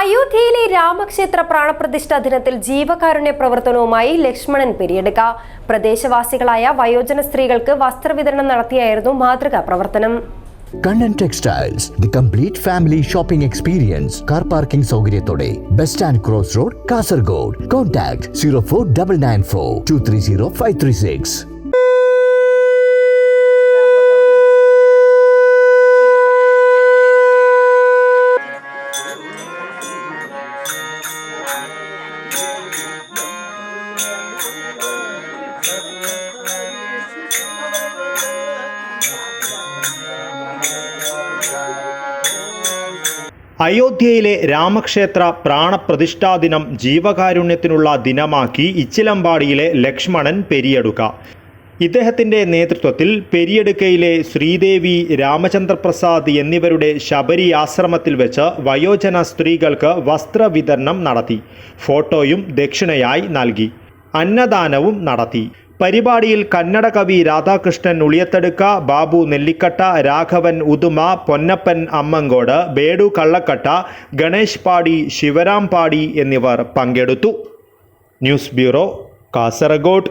അയോധ്യയിലെ രാമക്ഷേത്ര പ്രാണപ്രതിഷ്ഠാ ദിനത്തിൽ ജീവകാരുണ്യ പ്രവർത്തനവുമായി ലക്ഷ്മണൻ പിരിയെടുക്ക. പ്രദേശവാസികളായ വയോജന സ്ത്രീകൾക്ക് വസ്ത്രവിതരണം നടത്തിയായിരുന്നു മാതൃകാ പ്രവർത്തനം. Kannan textiles the complete family shopping experience car parking സൗകര്യത്തോടെ bus stand cross road Kasaragod contact zero four double nine four two three zero five three six അയോധ്യയിലെ രാമക്ഷേത്ര പ്രാണപ്രതിഷ്ഠാ ദിനം ജീവകാരുണ്യത്തിനുള്ള ദിനമാക്കി ഇച്ചിലമ്പാടിയിലെ ലക്ഷ്മണൻ പെരിയടുക്ക ഇദ്ദേഹത്തിന്റെ നേതൃത്വത്തിൽ പെരിയടുക്കയിലെ ശ്രീദേവി രാമചന്ദ്രപ്രസാദ് എന്നിവരുടെ ശബരി ആശ്രമത്തിൽ വെച്ച് വയോജന സ്ത്രീകൾക്ക് വസ്ത്രവിതരണം നടത്തി. ഫോട്ടോയും ദക്ഷിണയായി നൽകി. അന്നദാനവും നടത്തി. പരിപാടിയിൽ കന്നഡ കവി രാധാകൃഷ്ണൻ ഉളിയത്തടുക്ക ബാബു നെല്ലിക്കട്ട രാഘവൻ ഉദുമ പൊന്നപ്പൻ അമ്മങ്കോട് ബേഡു കള്ളക്കട്ട ഗണേഷ് പാടി ശിവരാം പാടി എന്നിവർ പങ്കെടുത്തു. News bureau Kasaragod.